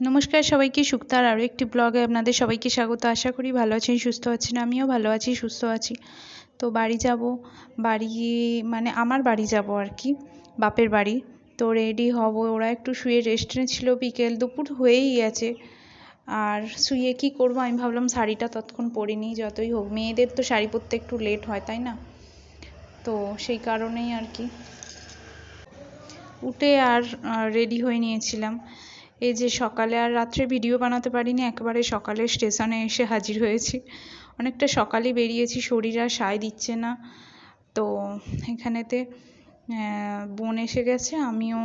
নমস্কার সবাইকে, সুক্তার আরও একটি ব্লগে আপনাদের সবাইকে স্বাগত। আশা করি ভালো আছেন, সুস্থ আছেন, আমিও ভালো আছি, সুস্থ আছি। তো বাড়ি যাব, বাড়ি মানে আমার বাড়ি যাব আর কি, বাপের বাড়ি। তো রেডি হব, ওরা একটু শুয়ে রেস্ট ছিল বিকেল দুপুর হয়েই গেছে। আর শুয়ে কি করব, আমি ভাবলাম শাড়িটা ততক্ষণ পরিনি যতই হোক। মেয়েদের তো শাড়ি পরতে একটু লেট হয়, তাই না? তো সেই কারণেই আর কি। উঠে আর রেডি হয়ে নিয়েছিলাম। এই যে সকালে আর রাত্রে ভিডিও বানাতে পারিনি, একেবারে সকালে স্টেশনে এসে হাজির হয়েছি। অনেকটা সকালে বেরিয়েছি, শরীর আর সায় দিচ্ছে না। তো এখানেতে বোন এসে গেছে, আমিও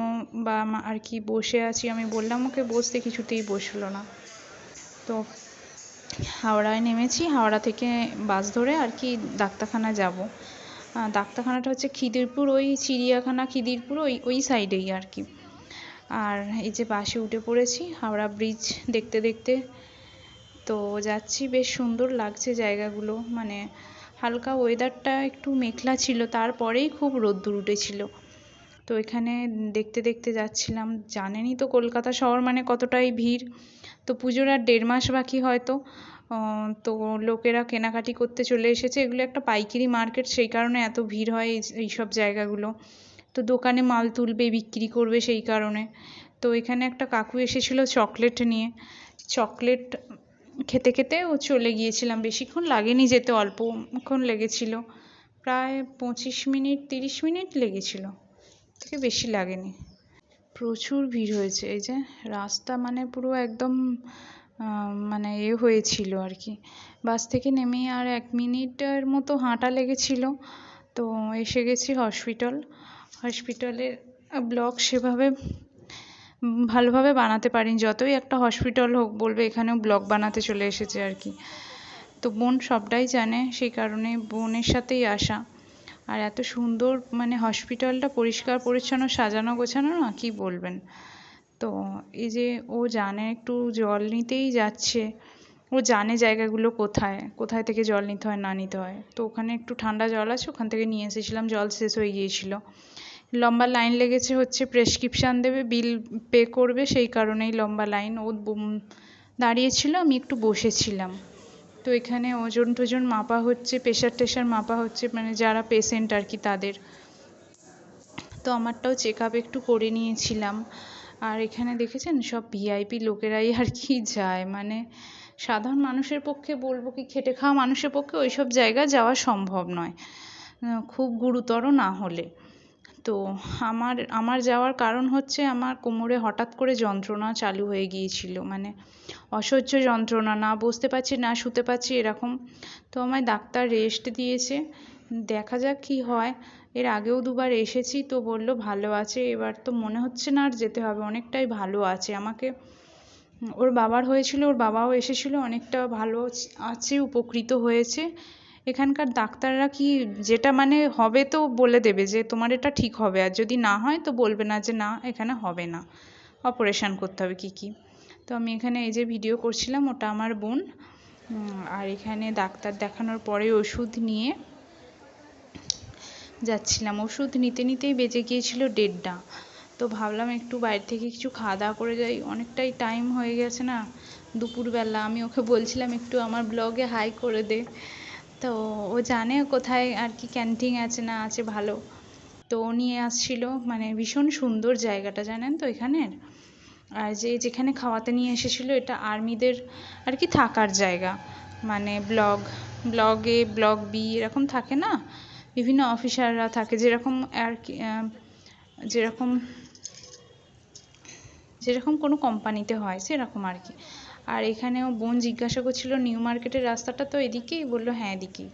বা আর কি বসে আছি। আমি বললাম, ওকে বসতে কিছুতেই বসল না। তো হাওড়ায় নেমেছি, হাওড়া থেকে বাস ধরে আর কি ডাক্তারখানা যাব। ডাক্তারখানাটা হচ্ছে খিদিরপুর, ওই চিড়িয়াখানা খিদিরপুর, ওই ওই সাইডেই আর কি। আর এই যে বাসে উঠে পড়েছি, হাওড়া ব্রিজ দেখতে দেখতে। তো যাচ্ছি, বেশ সুন্দর লাগছে জায়গাগুলো। মানে হালকা ওয়েদারটা একটু মেঘলা ছিল, তারপরেই খুব রোদ্দুর উঠেছিল। তো এখানে দেখতে দেখতে যাচ্ছিলাম, জানেনই তো কলকাতা শহর মানে কতটাই ভিড়। তো পুজোর আর দেড় মাস বাকি হয়তো। তো লোকেরা কেনাকাটি করতে চলে এসেছে। এগুলো একটা পাইকারি মার্কেট সেই কারণে এত ভিড় হয় এই সব জায়গাগুলো। তো দোকানে মাল তুলবে, বিক্রি করবে সেই কারণে। তো এখানে একটা কাকু এসেছিল চকলেট নিয়ে। চকলেট খেতে খেতে ও চলে গিয়েছিলাম। বেশিক্ষণ লাগেনি যেতে, অল্পক্ষণ লেগেছিল। প্রায় পঁচিশ মিনিট, তিরিশ মিনিট লেগেছিল। থেকে বেশি লাগেনি। প্রচুর ভিড় হয়েছে। এই যে রাস্তা মানে পুরো একদম মানে এ হয়েছিল আর কি। বাস থেকে নেমে আর এক মিনিটের মতো হাঁটা লেগেছিল। তো এসে গেছি হসপিটাল। হসপিটালের ব্লগ সেভাবে, ভালোভাবে বানাতে পারিনি। যতই একটা হসপিটাল হোক, বলবে এখানেও ব্লগ বানাতে চলে এসেছে আর কি। তো বোন সবটাই জানে, সেই কারণে বোনের সাথেই আসা। আর এত সুন্দর মানে হসপিটালটা পরিষ্কার, পরিচ্ছন্ন, সাজানো, গোছানো না, কি বলবেন? তো এই যে ও জানে একটু জল নিতেই যাচ্ছে। ও জানে জায়গাগুলো কোথায় কোথায় থেকে জল নিতে হয়, না নিতে হয়। তো ওখানে একটু ঠান্ডা জল আছে, ওখান থেকে নিয়ে এসেছিলাম, জল শেষ হয়ে গিয়েছিল। লম্বা লাইন লেগেছে হচ্ছে প্রেসক্রিপশান দেবে, বিল পে করবে, সেই কারণেই লম্বা লাইন। ও দাঁড়িয়েছিল, আমি একটু বসেছিলাম। তো এখানে ওজন টোজন মাপা হচ্ছে প্রেশার টেশার মাপা হচ্ছে মানে যারা পেশেন্ট আর কি তাদের। তো আমারটাও চেক আপ একটু করে নিয়েছিলাম। আর এখানে দেখেছেন, সব ভিআইপি লোকেরাই আর কি যায়। মানে সাধারণ মানুষের পক্ষে বলব কি, খেটে খাওয়া মানুষের পক্ষে ওই সব জায়গা যাওয়া সম্ভব নয়। খুব গুরুতর না হলে। তো আমার আমার যাওয়ার কারণ হচ্ছে আমার কোমরে হঠাৎ করে যন্ত্রণা চালু হয়ে গিয়েছিল। মানে অসহ্য যন্ত্রণা, না বসতে পারছি, না শুতে পারছি এরকম। তো আমায় ডাক্তার রেস্ট দিয়েছে। দেখা যাক কী হয়। এর আগেও দুবার এসেছি তো বলল, ভালো আছে। এবার তো মনে হচ্ছে না আর যেতে হবে। অনেকটাই ভালো আছে। আমাকে ওর বাবার হয়েছিল, ওর বাবাও এসেছিল। অনেকটা ভালো আছে, উপকৃত হয়েছে। এখানকার ডাক্তাররা কি যেটা মানে হবে তো বলে দেবে যে তোমার এটা ঠিক হবে, আর যদি না হয় তো বলবে না যে না, এখানে হবে না। অপারেশান করতে হবে কী কী। তো আমি এখানে এই যে ভিডিও করছিলাম, ওটা আমার বোন। আর এখানে ডাক্তার দেখানোর পরে ওষুধ নিয়ে যাচ্ছিলাম। ওষুধ নিতে নিতেই বেজে গিয়েছিল দেড়টা। তো ভাবলাম একটু বাইরে থেকে কিছু খাওয়া দাওয়া করে যাই। অনেকটাই টাইম হয়ে গেছে না। দুপুরবেলা আমি ওকে বলছিলাম, একটু আমার ব্লগে হাই করে দে। তো ও জানে কোথায় আর কি ক্যান্টিন আছে না আছে ভালো। তো ও নিয়ে আসছিল মানে ভীষণ সুন্দর জায়গাটা, জানেন তো এখানের? আর যে যেখানে খাওয়াতে নিয়ে এসেছিল এটা আর্মিদের আর কি থাকার জায়গা। মানে ব্লগ, ব্লগে ব্লগ বি এরকম থাকে না? বিভিন্ন অফিসাররা থাকে, যেরকম আর কি যেরকম যেরকম কোনো কোম্পানিতে হয়, সেরকম আর কি। আর এখানেও বোন জিজ্ঞাসা করছিল, নিউ মার্কেটের রাস্তাটা তো এদিকেই? বলল হ্যাঁ এদিকেই।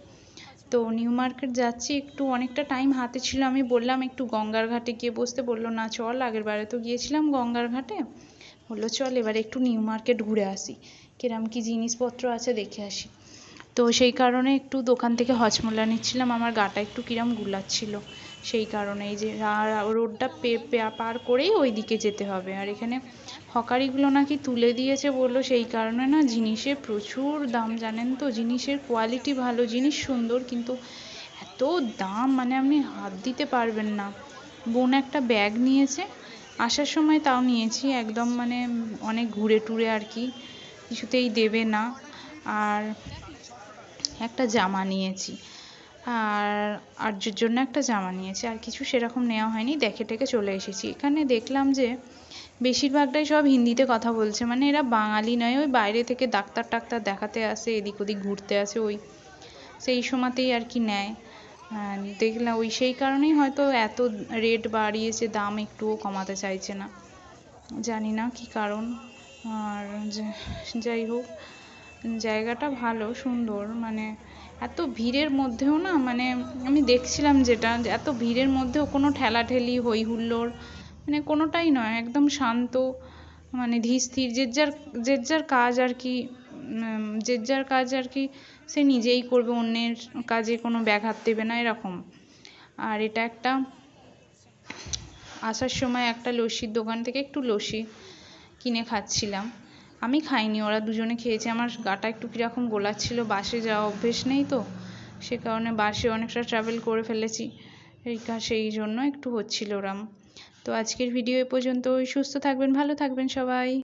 তো নিউ মার্কেট যাচ্ছি, একটু অনেকটা টাইম হাতে ছিল, আমি বললাম, একটু গঙ্গার ঘাটে গিয়ে বসতে। বলল, না, চল, আগের বারে তো গিয়েছিলাম গঙ্গার ঘাটে। বলল, চল, এবার একটু নিউ মার্কেট ঘুরে আসি। কিরম কি জিনিসপত্র আছে দেখে আসি। তো সেই কারণে একটু দোকান থেকে হজমোলা নিচ্ছিলাম, আমার গাটা একটু কিরম গুলাচ্ছিল। সেই কারণে এই যে রোডটা পার করেই ওই দিকে যেতে হবে। আর এখানে হকারিগুলো নাকি তুলে দিয়েছে বলল, সেই কারণে না জিনিসের প্রচুর দাম, জানেন তো? জিনিসের কোয়ালিটি ভালো, জিনিস সুন্দর, কিন্তু এত দাম মানে আপনি হাত দিতে পারবেন না। বোন একটা ব্যাগ নিয়েছে, আসার সময় তাও নিয়েছি, একদম মানে অনেক ঘুরে টুরে আর কি, কিছুতেই দেবে না। আর একটা জামা নিয়েছি। আর আর্যর জন্য একটা জামা নিয়েছি, আর কিছু সেরকম নেওয়া হয়নি, দেখে টেকে চলে এসেছি। এখানে দেখলাম যে বেশিরভাগটাই সব হিন্দিতে কথা বলছে মানে এরা বাঙালি নয়, ওই বাইরে থেকে ডাক্তার টাক্তার দেখাতে আসে, এদিক ওদিক ঘুরতে আসে, ওই, সেই সময়তেই আর কি নেয়। দেখলাম ওই সেই কারণেই হয়তো এত রেট বাড়িয়েছে দাম একটুও কমাতে চাইছে না। জানি না কি কারণ, আর যাই হোক, জায়গাটা ভালো, সুন্দর মানে এত ভিড়ের মধ্যেও না মানে আমি দেখছিলাম যেটা, যে এত ভিড়ের মধ্যেও কোনো ঠেলাঠেলি হই হুল্লোড় মানে কোনোটাই নয়, একদম শান্ত মানে ধীরস্থির যে যার যে যার কাজ আর কি যে যার কাজ আর কি সে নিজেই করবে, অন্যের কাজে কোনো ব্যাঘাত দেবে না, এরকম। আর এটা একটা আসার সময় একটা লস্যির দোকান থেকে একটু লস্যি কিনে খাচ্ছিলাম। আমি খাইনি, ওরা দুজনে খেয়েছে। আমার গাটা একটু কীরকম গোলাচ্ছিল, বাসে যাওয়া অভ্যেস নেই তো। সে কারণে বাসে অনেকটা ট্রাভেল করে ফেলেছি। এই সেই জন্য একটু হচ্ছিল ওরম। তো আজকের ভিডিও এ পর্যন্তই। সুস্থ থাকবেন, ভালো থাকবেন সবাই।